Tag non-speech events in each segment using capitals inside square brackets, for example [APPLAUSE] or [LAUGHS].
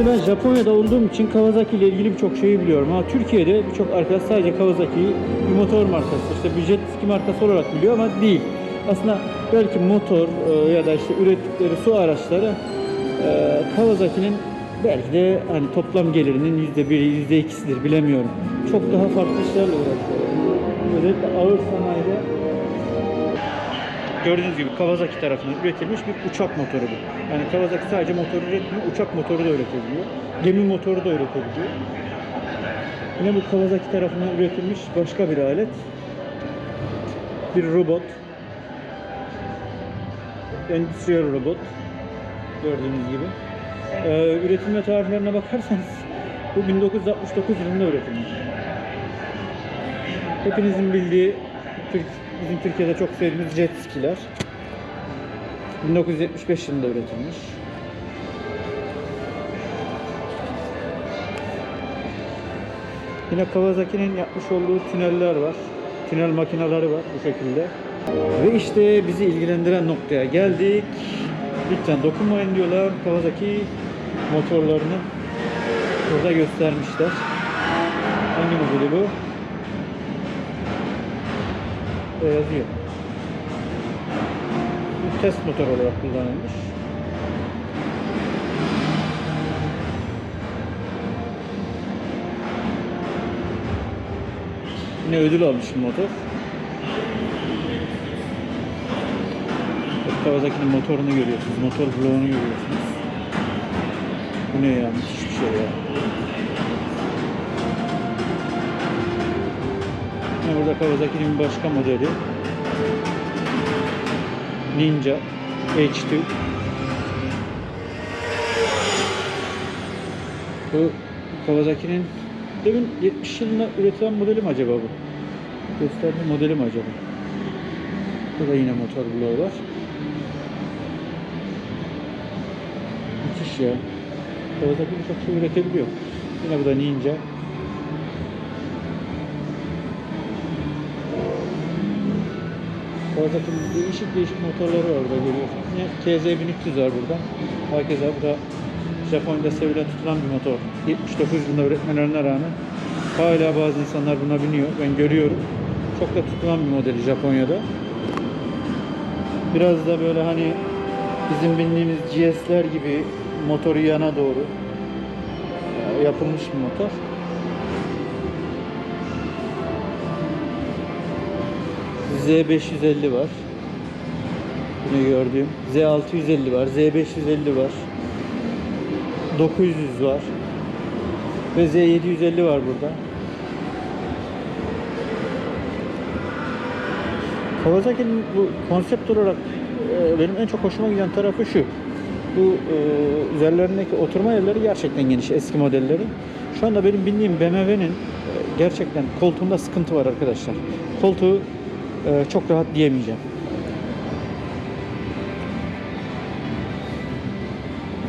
Şimdi ben Japonya'da olduğum için Kawasaki ile ilgili birçok şeyi biliyorum. Ama Türkiye'de birçok arkadaş sadece Kawasaki'yi bir motor markası, işte bir jet ski markası olarak biliyor ama değil. Aslında belki motor e, ya da işte ürettikleri su araçları e, Kawasaki'nin belki de hani toplam gelirinin yüzde biri, yüzde ikisidir bilemiyorum. Çok daha farklı işlerle uğraşıyor. Özellikle ağır sanayide Gördüğünüz gibi Kawasaki tarafından üretilmiş bir uçak motoru bu. Yani Kawasaki sadece motor üretmiyor, uçak motoru da üretebiliyor. Gemi motoru da üretebiliyor. Yine bu Kawasaki tarafından üretilmiş başka bir alet. Bir robot. Endüstriyel robot. Gördüğünüz gibi. Ee, üretilme tarihlerine bakarsanız [LAUGHS] bu 1969 yılında üretilmiş. Hepinizin bildiği Türk, bizim Türkiye'de çok sevdiğimiz jet skiler. 1975 yılında üretilmiş. Yine Kawasaki'nin yapmış olduğu tüneller var. Tünel makineleri var bu şekilde. Ve işte bizi ilgilendiren noktaya geldik. Lütfen dokunmayın diyorlar. Kawasaki motorlarını burada göstermişler. Hangi modeli bu? E, yazıyor. Bu test motor olarak kullanılmış. Yine ödül almış bir motor. Kawasaki'nin motorunu görüyorsunuz. Motor bloğunu görüyorsunuz. Bu ne ya? Müthiş bir şey ya. Yine burada Kawasaki'nin başka modeli. Ninja H2. Bu Kawasaki'nin demin 70 yılında üretilen modeli mi acaba bu? Gösterdiği modeli mi acaba? Burada yine motor bloğu var. Müthiş ya. Kawasaki birçok şey üretebiliyor. Yine bu da Ninja. Kawasaki'nin değişik değişik motorları burada görüyorsunuz. Yine KZ1300 var burada. Herkese bu da Japonya'da sevilen tutulan bir motor. 79 yılında üretmelerine rağmen hala bazı insanlar buna biniyor. Ben görüyorum. Çok da tutulan bir modeli Japonya'da. Biraz da böyle hani bizim bindiğimiz GS'ler gibi motoru yana doğru e, yapılmış bir motor. Z550 var. Yine gördüğüm. Z650 var. Z550 var. 900 var. Ve Z750 var burada. Kawasaki'nin bu konsept olarak e, benim en çok hoşuma giden tarafı şu. Bu e, üzerlerindeki oturma yerleri gerçekten geniş eski modelleri. Şu anda benim bindiğim BMW'nin e, gerçekten koltuğunda sıkıntı var arkadaşlar. Koltuğu e, çok rahat diyemeyeceğim.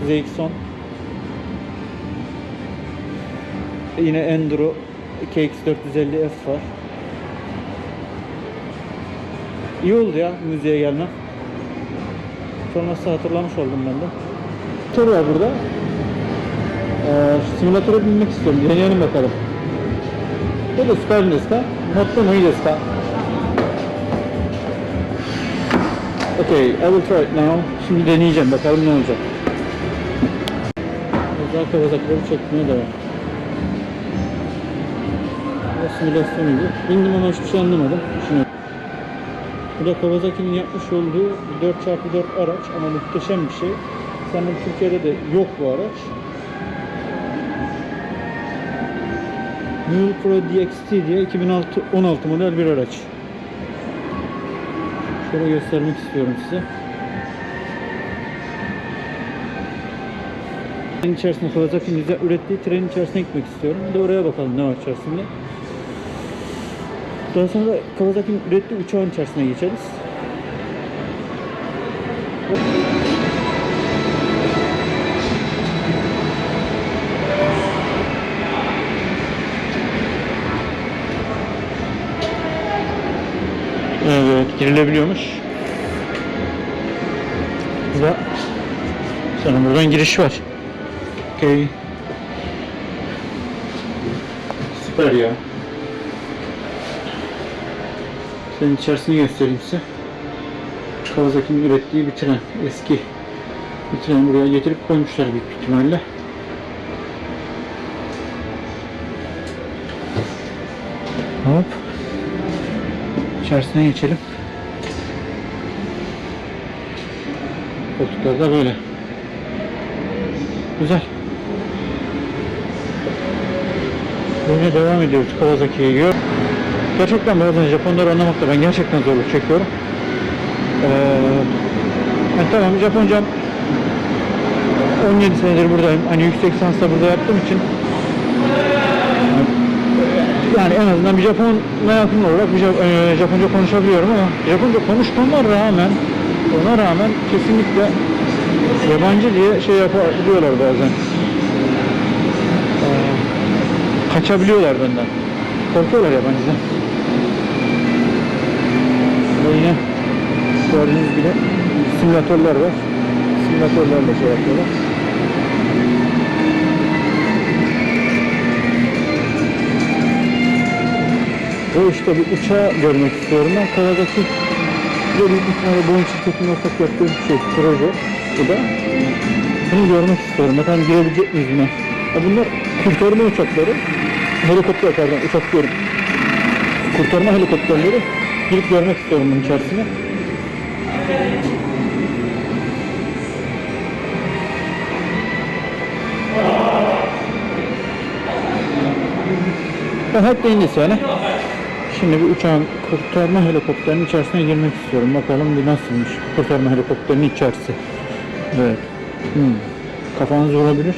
ZX-10 Yine Enduro KX450F var. İyi oldu ya müziğe gelmem. Sonrası hatırlamış oldum ben de. Motor var burada. Ee, simülatöre binmek istiyorum. Deneyelim bakalım. Bu da süper desu ka? Motto no ii desu ka? Okay, I will try it now. Şimdi deneyeceğim bakalım ne olacak. Özel Kawasaki'leri çekmeye devam. Simülasyonuydu. Bindim ama hiçbir şey anlamadım. Şimdi bu da Kawasaki'nin yapmış olduğu 4x4 araç ama muhteşem bir şey. Sanırım Türkiye'de de yok bu araç. Mule Pro DXT diye 2016 16 model bir araç. Şöyle göstermek istiyorum size. Trenin içerisinde Kawasaki'nin bize ürettiği trenin içerisine gitmek istiyorum. Bir de oraya bakalım ne var içerisinde. Daha sonra Kawasaki'nin ürettiği uçağın içerisine geçeriz. girilebiliyormuş. Burada sanırım buradan giriş var. Okey. Süper ya. Senin içerisini göstereyim size. Kawasaki'nin ürettiği bir tren. Eski bir tren buraya getirip koymuşlar büyük ihtimalle. Hop. İçerisine geçelim. Koltuklar böyle. Güzel. Böyle devam ediyoruz Kawasaki'ye göre. Gerçekten bazen Japonları anlamakta ben gerçekten zorluk çekiyorum. Ee, ben tamam Japoncam 17 senedir buradayım. Hani yüksek lisansla burada yaptığım için yani en azından bir Japon'a yakın olarak bir e, Japonca konuşabiliyorum ama Japonca konuşmama rağmen ona rağmen kesinlikle yabancı diye şey yapabiliyorlar bazen. Ee, kaçabiliyorlar benden. Korkuyorlar yabancıdan. Ve yine gördüğünüz gibi simülatörler var. Simülatörlerle şey yapıyorlar. Ve işte bir uçağı görmek istiyorum ben. Kawasaki ve büyük ihtimalle Boeing şirketinin ortak yaptığı bir şey, proje. Bu da. Bunu görmek istiyorum. Bakalım girebilecek miyiz buna? Ya bunlar kurtarma uçakları. Helikopter pardon uçak diyorum. Kurtarma helikopterleri. Girip görmek istiyorum bunun içerisine. Ben hep de İngiliz yani. Şimdi bir uçağın kurtarma helikopterinin içerisine girmek istiyorum. Bakalım bir nasılmış kurtarma helikopterinin içerisi. Evet. Hmm. Kafanız vurabilir.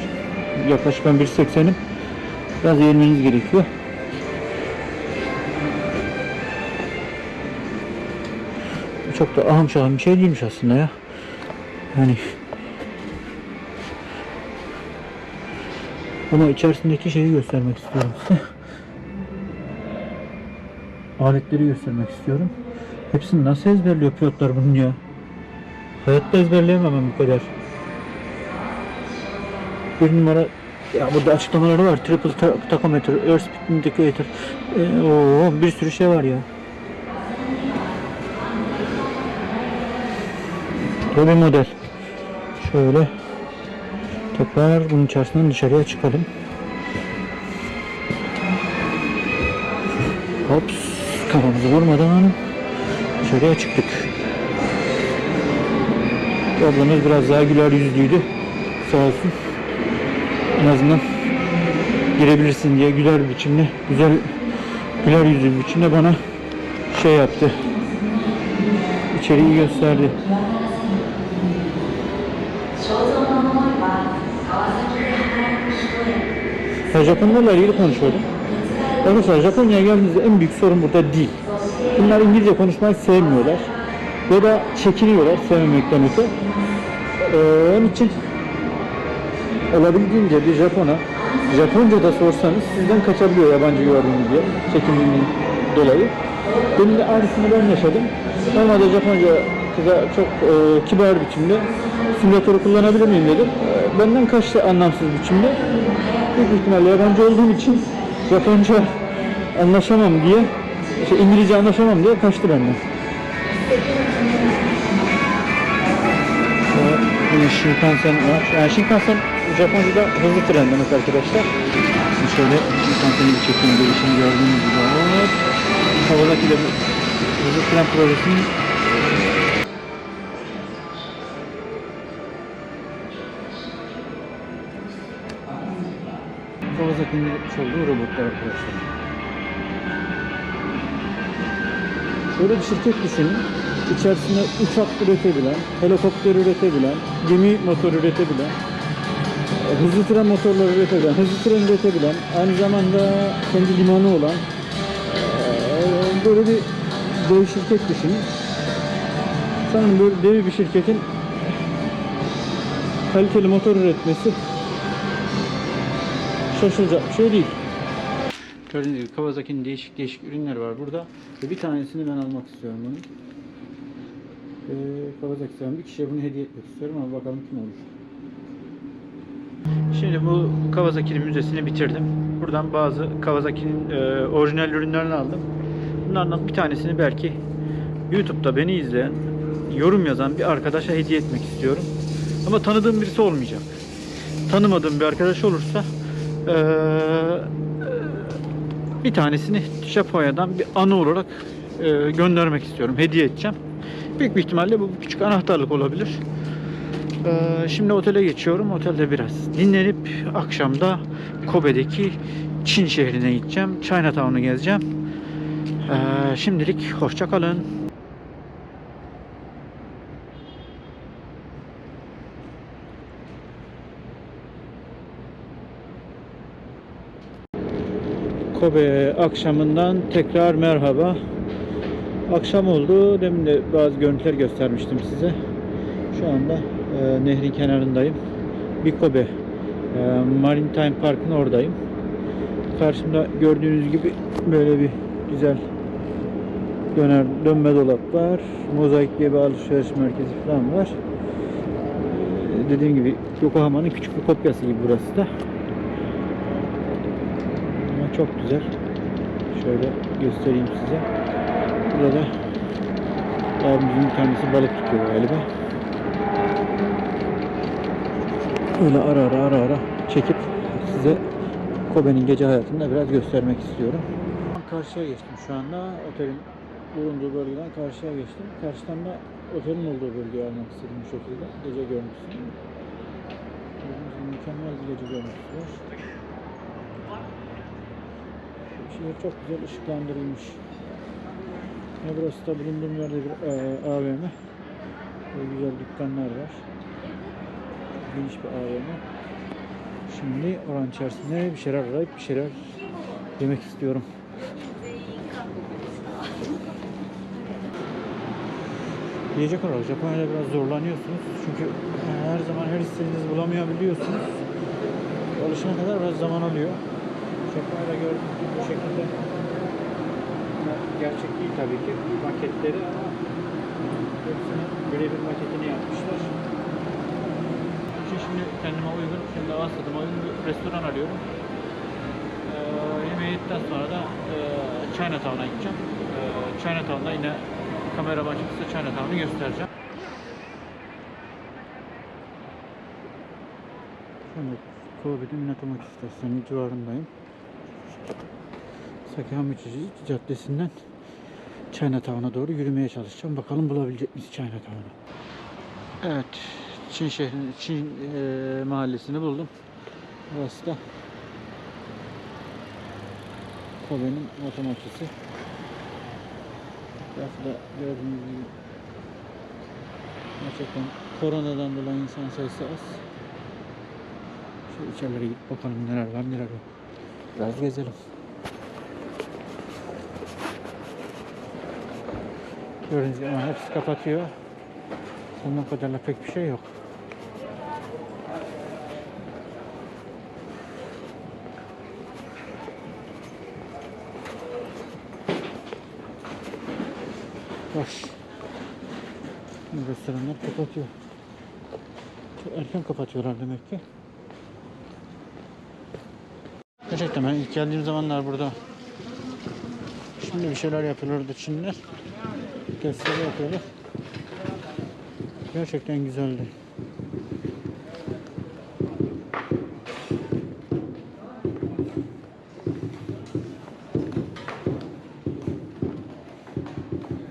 Yaklaşık ben 1.80'im. Biraz eğilmeniz gerekiyor. Bu Çok da ahım şahım bir şey değilmiş aslında ya. Yani ama içerisindeki şeyi göstermek istiyorum size. Aletleri göstermek istiyorum. Hepsini nasıl ezberliyor pilotlar bunun ya? Hayatta ezberleyemem bu kadar. Bir numara ya burada açıklamaları var. Triple ta- tachometer, airspeed indicator. Ee, oo, bir sürü şey var ya. Bu bir model. Şöyle tekrar bunun içerisinden dışarıya çıkalım. Kafamızı vurmadan dışarıya çıktık. Ablamız biraz daha güler yüzlüydü. Sağ olsun. En azından girebilirsin diye güler biçimde, güzel güler yüzlü biçimde bana şey yaptı. İçeriği gösterdi. Ya Japonlarla ilgili konuşuyordum. Arkadaşlar Japonya'ya geldiğinizde en büyük sorun burada değil. Bunlar İngilizce konuşmayı sevmiyorlar. Ya da çekiniyorlar sevmemekten öte. Ee, onun için olabildiğince bir Japon'a Japonca da sorsanız sizden kaçabiliyor yabancı gördüğünüz diye çekindiğinden dolayı. Benim de aynısını ben yaşadım. Normalde Japonca kıza çok e, kibar biçimde simülatörü kullanabilir miyim dedim. E, benden kaçtı anlamsız biçimde. Büyük ihtimalle yabancı olduğum için Japonca anlaşamam diye, şey, İngilizce anlaşamam diye kaçtı benden. Yine Shinkansen var. Yani Shinkansen Japonca'da hızlı tren demek arkadaşlar. Şimdi şöyle Shinkansen'i bir çekeyim gelişini gördüğünüz gibi. Hop. Havadaki de hızlı tren projesinin Kawasaki'nin üretmiş olduğu robotlar arkadaşlar. Böyle bir şirket düşünün. İçerisinde uçak üretebilen, helikopter üretebilen, gemi motor üretebilen, e, hızlı tren motorları üretebilen, hızlı tren üretebilen, aynı zamanda kendi limanı olan e, böyle bir dev şirket düşünün. Sanırım böyle dev bir şirketin kaliteli motor üretmesi şaşılacak bir şey değil. Gördüğünüz gibi Kawasaki'nin değişik değişik ürünler var burada. Ve bir tanesini ben almak istiyorum bunu. Ee, Kawasaki'den bir kişiye bunu hediye etmek istiyorum ama bakalım kim olur. Şimdi bu Kawasaki'nin müzesini bitirdim. Buradan bazı Kawasaki'nin e, orijinal ürünlerini aldım. Bunlardan bir tanesini belki YouTube'da beni izleyen, yorum yazan bir arkadaşa hediye etmek istiyorum. Ama tanıdığım birisi olmayacak. Tanımadığım bir arkadaş olursa e, bir tanesini Japonya'dan bir anı olarak e, göndermek istiyorum. Hediye edeceğim. Büyük bir ihtimalle bu küçük anahtarlık olabilir. Ee, şimdi otele geçiyorum. Otelde biraz dinlenip akşamda Kobe'deki Çin şehrine gideceğim. Chinatown'u gezeceğim. Ee, şimdilik hoşça kalın. Kobe akşamından tekrar merhaba. Akşam oldu. Demin de bazı görüntüler göstermiştim size. Şu anda e, nehrin kenarındayım. Bir Kobe e, Maritime Park'ın oradayım. Karşımda gördüğünüz gibi böyle bir güzel döner dönme dolap var. Mozaik diye bir alışveriş merkezi falan var. E, dediğim gibi Yokohama'nın küçük bir kopyası gibi burası da. Çok güzel. Şöyle göstereyim size. Burada abimizin bir tanesi balık tutuyor galiba. Öyle ara ara ara ara çekip size Kobe'nin gece hayatını da biraz göstermek istiyorum. Karşıya geçtim şu anda. Otelin bulunduğu bölgeden karşıya geçtim. Karşıdan da otelin olduğu bölgeyi almak istedim bu şekilde. Gece görüntüsü. Mükemmel bir gece görüntüsü var. Şehir çok güzel ışıklandırılmış. Ve burası da bulunduğum yerde bir e, AVM. Böyle güzel dükkanlar var. Geniş bir AVM. Şimdi oranın içerisinde bir şeyler arayıp bir şeyler yemek istiyorum. Yiyecek olarak Japonya'da biraz zorlanıyorsunuz. Çünkü her zaman her istediğinizi bulamayabiliyorsunuz. Alışana kadar biraz zaman alıyor. Japonya'da gördüğünüz gibi bu şekilde gerçek değil tabii ki maketleri ama hepsinin birebir maketini yapmışlar. Şimdi, şimdi kendime uygun, şimdi tadıma uygun bir restoran arıyorum. Ee, yemeği yedikten sonra da e, Chinatown'a gideceğim. Ee, Chinatown'da yine kamera başlıklısı Chinatown'u göstereceğim. Anda Kobe'de Minatomoki istasyonu civarındayım. Sakihamichi Caddesi'nden Chinatown'a doğru yürümeye çalışacağım. Bakalım bulabilecek miyiz Chinatown'u? Evet, Çin şehrinin Çin e, mahallesini buldum. Burası da Kobe'nin otomatikisi. Burası da gördüğünüz gibi gerçekten koronadan dolayı insan sayısı az. Şöyle içerilere gidip bakalım neler var neler yok. Biraz gezelim. Gördüğünüz gibi hepsi kapatıyor. Sonuna kadarla pek bir şey yok. Boş. Restoranlar kapatıyor. Çok erken kapatıyorlar demek ki. Gerçekten ben ilk geldiğim zamanlar burada Şimdi bir şeyler yapıyorlardı Çinliler. Gösteri yapıyorlar. Gerçekten güzeldi.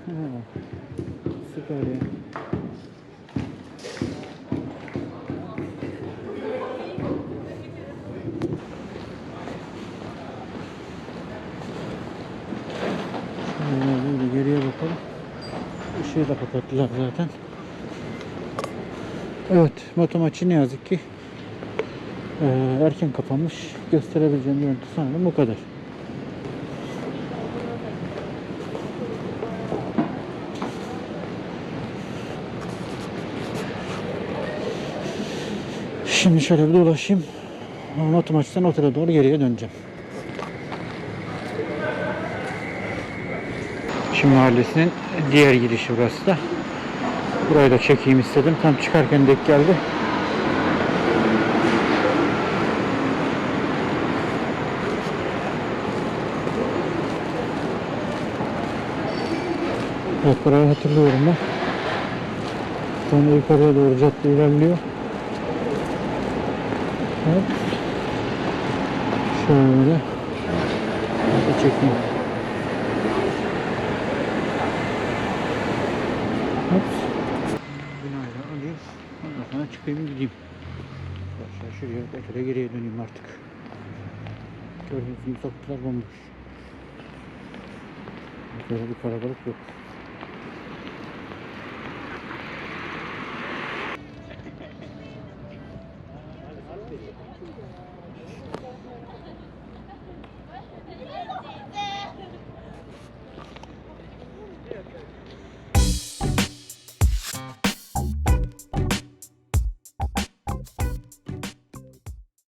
Ha, Süper ya. Şöyle böyle geriye bakalım. Işığı da kapattılar zaten. Evet, motomaçı ne yazık ki eee, erken kapanmış. Gösterebileceğim görüntü sanırım bu kadar. Şimdi şöyle bir dolaşayım. Motomaçtan otele doğru geriye döneceğim. Çiftçi Mahallesi'nin diğer girişi burası da. Burayı da çekeyim istedim. Tam çıkarken denk geldi. Evet burayı hatırlıyorum ben. Sonra yukarıya doğru cadde ilerliyor. Evet. Şöyle. Hadi çekeyim. Şuraya otele geriye döneyim artık. Gördüğünüz gibi sokaklar bomboş. Bir kalabalık yok.